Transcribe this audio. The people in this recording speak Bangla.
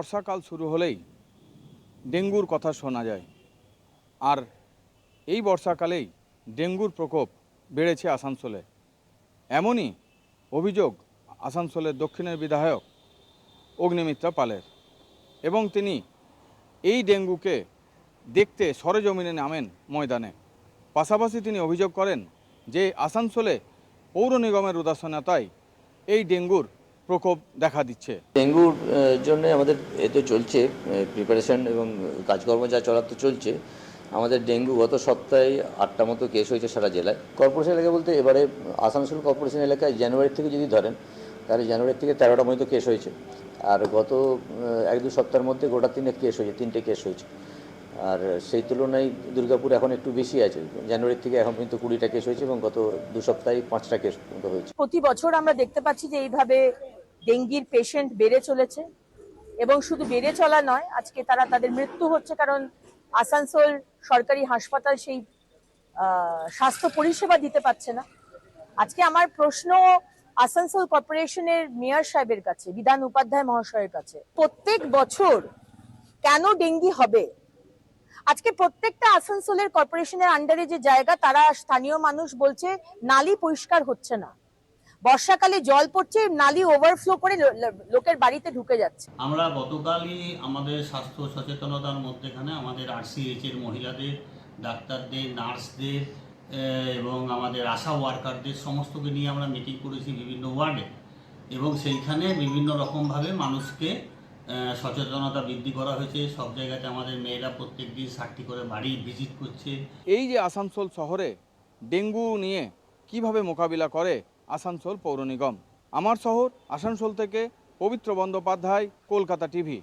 বর্ষাকাল শুরু হলেই ডেঙ্গুর কথা শোনা যায়। আর এই বর্ষাকালেই ডেঙ্গুর প্রকোপ বেড়েছে আসানসোলে। এমনই অভিযোগ আসানসোলের দক্ষিণের বিধায়ক অগ্নিমিত্রা পালের। এবং তিনি এই ডেঙ্গুকে দেখতে সরেজমিনে নামেন ময়দানে। পাশাপাশি তিনি অভিযোগ করেন যে আসানসোলে পৌর নিগমের উদাসীনতায় এই ডেঙ্গুর প্রকোপ দেখা দিচ্ছে। ডেঙ্গুর জন্য আমাদের এ তো চলছে প্রিপারেশন এবং কাজকর্ম যা চলার তো চলছে। আমাদের ডেঙ্গু গত সপ্তাহে আটটা মতো কেস হয়েছে সারা জেলায়। কর্পোরেশন এলাকা বলতে এবারে আসানসোল কর্পোরেশন এলাকায় জানুয়ারি থেকে যদি ধরেন তাহলে জানুয়ারি থেকে তেরোটা মতো কেস হয়েছে। আর গত এক দু সপ্তাহের মধ্যে গোটা তিনে কেস হয়েছে তিনটে কেস হয়েছে। আর সেই তুলনায় দুর্গাপুর এখন একটু বেশি আছে। জানুয়ারি থেকে এখন কিন্তু কুড়িটা কেস হয়েছে এবং গত দু সপ্তাহে পাঁচটা কেস হয়েছে। প্রতি বছর আমরা দেখতে পাচ্ছি যে এইভাবে ডেঙ্গির পেশেন্ট বেড়ে চলেছে এবং শুধু বেড়ে চলা নয়, আজকে তারা তাদের মৃত্যু হচ্ছে কারণ আসানসোল সরকারি হাসপাতাল সেই স্বাস্থ্য পরিষেবা দিতে পারছে না। আজকে আমার প্রশ্ন আসানসোল কর্পোরেশনের মেয়র সাহেবের কাছে, বিধান উপাধ্যায় মহাশয়ের কাছে, প্রত্যেক বছর কেন ডেঙ্গি হবে? আজকে প্রত্যেকটা আসানসোলের কর্পোরেশনের আন্ডারে যে জায়গা, তারা স্থানীয় মানুষ বলছে, নালি পরিষ্কার হচ্ছে না। বর্ষাকালে জল পড়ছে নালি ওভারফ্লো করে লোকের বাড়িতে ঢুকে যাচ্ছে। আমরা গতকালই আমাদের স্বাস্থ্য সচেতনতার মধ্যেখানে আমাদের আরসিএইচ এর মহিলাদের ডাক্তারদের নার্সদের এবং আমাদের আশা ওয়ার্কারদের সমস্তকে নিয়ে আমরা মিটিং করেছি বিভিন্ন ওয়ার্ডে। এবং সেইখানে বিভিন্ন রকমভাবে মানুষকে সচেতনতা বৃদ্ধি করা হয়েছে। সব জায়গাতে আমাদের মেয়েরা প্রত্যেক দিন ষাটটি করে বাড়ি ভিজিট করছে। এই যে আসানসোল শহরে ডেঙ্গু নিয়ে কীভাবে মোকাবিলা করে আসানসোল পৌর নিগম। আমার শহর আসানসোল থেকে পবিত্র বন্দ্যোপাধ্যায় কলকাতা টিভি।